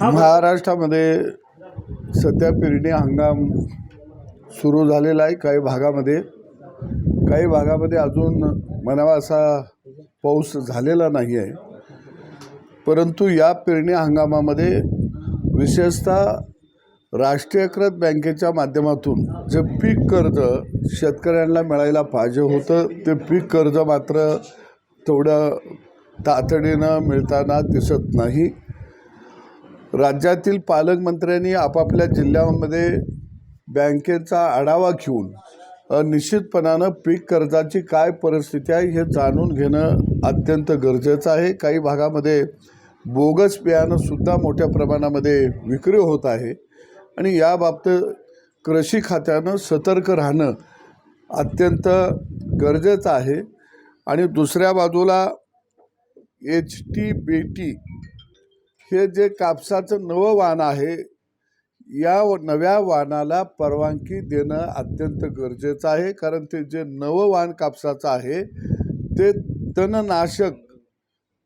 महाराष्ट्रामध्ये सध्या पेरणी हंगाम सुरू झालेला आहे काही भागामध्ये. काही भागामध्ये अजून म्हणावा असा पाऊस झालेला नाही आहे. परंतु या पेरणी हंगामामध्ये विशेषतः राष्ट्रीयकृत बँकेच्या माध्यमातून जे पीक कर्ज शेतकऱ्यांना मिळायला पाहिजे होतं ते पीक कर्ज मात्र तेवढं तातडीनं मिळताना दिसत नाही. राज्यातील पालकमंत्र्यांनी आपापल्या जिल्ह्यांमध्ये बँकेचा आढावा घेऊन निश्चितपणानं पीक कर्जाची काय परिस्थिती आहे हे जाणून घेणं अत्यंत गरजेचं आहे. काही भागामध्ये बोगस बियाणंसुद्धा मोठ्या प्रमाणामध्ये विक्री होत आहे आणि याबाबत कृषी खात्यानं सतर्क राहणं अत्यंत गरजेचं आहे. आणि दुसऱ्या बाजूला एच टी बी टी हे जे कापसाचं नवं वाण आहे या व- नव्या वाहनाला परवानगी देणं अत्यंत गरजेचं आहे कारण ते जे नवं वाण कापसाचं आहे ते तणनाशक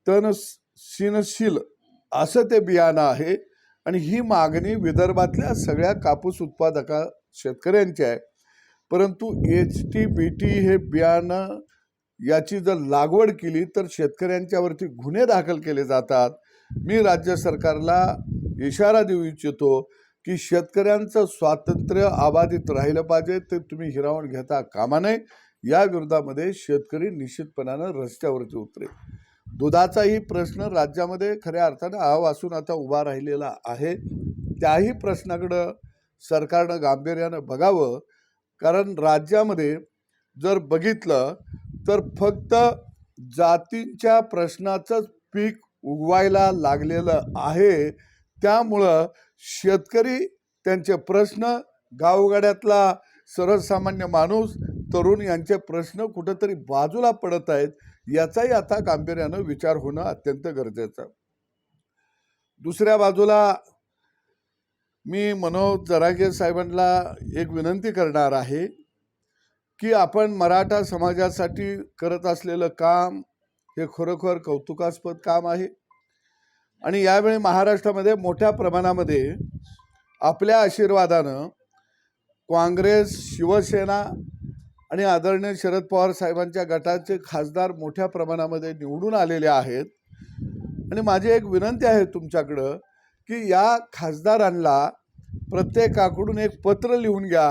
तणशीनशील असं ते बियाणं आहे. आणि ही मागणी विदर्भातल्या सगळ्या कापूस उत्पादका शेतकऱ्यांची आहे. परंतु एच टी बी टी हे बियाणं याची जर लागवड केली तर शेतकऱ्यांच्यावरती गुन्हे दाखल केले जातात. मी राज्य सरकारला इशारा देऊ इच्छितो की शेतकऱ्यांचं स्वातंत्र्य अबाधित राहिलं पाहिजे ते तुम्ही हिरावून घेता कामा नये. या विरोधामध्ये शेतकरी निश्चितपणानं रस्त्यावरती उतरे दुधाचाही प्रश्न राज्यामध्ये खऱ्या अर्थानं आव असून आता उभा राहिलेला आहे. त्याही प्रश्नाकडं सरकारनं गांभीर्यानं बघावं. कारण राज्यामध्ये जर बघितलं तर फक्त जातींच्या प्रश्नाचंच पीक उगवायला लागलेलं आहे. त्यामुळं शेतकरी त्यांचे प्रश्न गावगाड्यातला सर्वसामान्य माणूस तरुण यांचे प्रश्न कुठंतरी बाजूला पडत आहेत याचाही आता गांभीर्यानं विचार होणं अत्यंत गरजेचं. दुसऱ्या बाजूला मी मनोज जरागे साहेबांना एक विनंती करणार आहे. की आपण मराठा समाजासाठी करत असलेलं काम हे खरोखर कौतुकास्पद काम आहे. आणि यावेळी महाराष्ट्रामध्ये मोठ्या प्रमाणामध्ये आपल्या आशीर्वादानं काँग्रेस शिवसेना आणि आदरणीय शरद पवार साहेबांच्या गटाचे खासदार मोठ्या प्रमाणामध्ये निवडून आलेले आहेत. आणि माझी एक विनंती आहे तुमच्याकडं की या खासदारांना प्रत्येकाकडून एक पत्र लिहून घ्या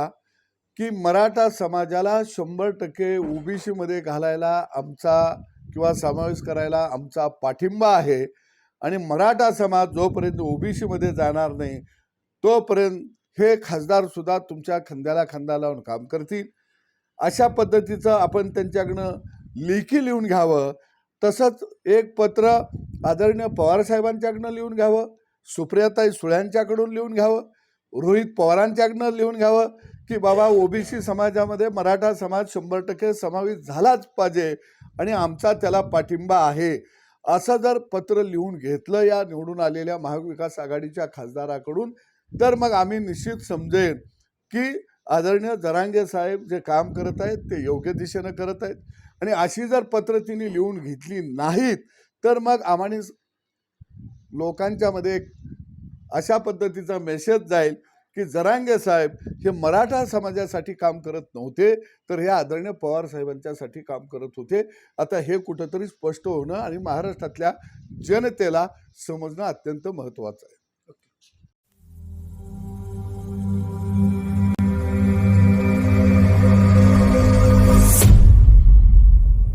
की मराठा समाजाला शंभर टक्के ओबीसीमध्ये घालायला आमचा किंवा समावेश करायला आमचा पाठिंबा आहे. आणि मराठा समाज जोपर्यंत ओबीसीमध्ये जाणार नाही तोपर्यंत हे खासदारसुद्धा तुमच्या खांद्याला खांदा लावून काम करतील. अशा पद्धतीचं आपण त्यांच्याकडनं लेखी लिहून घ्यावं. तसंच एक पत्र आदरणीय पवारसाहेबांच्याकडनं लिहून घ्यावं. सुप्रियाताई सुळ्यांच्याकडून लिहून घ्यावं. रोहित पवारांच्याकडनं लिहून घ्यावं. की बाबा ओबीसी समाजामध्ये मराठा समाज शंभर टक्के समावेश झालाच पाहिजे आणि आमचा त्याला पाठिंबा आहे. असं जर पत्र लिहून घेतलं या निवडून आलेल्या महाविकास आघाडीच्या खासदाराकडून तर मग आम्ही निश्चित समजेन की आदरणीय जरांगे साहेब जे काम करत आहेत ते योग्य दिशेनं करत आहेत. आणि अशी जर पत्र तिने लिहून घेतली नाहीत तर मग आम्हाने लोकांच्यामध्ये एक अशा पद्धतीचा मेसेज जाईल की जरांगे साहेब हे मराठा समाजासाठी काम करत नव्हते तर हे आदरणीय पवार साहेबांच्यासाठी काम करत होते. आता हे कुठंतरी स्पष्ट होणं आणि महाराष्ट्रातल्या जनतेला समजणं अत्यंत महत्त्वाचं आहे.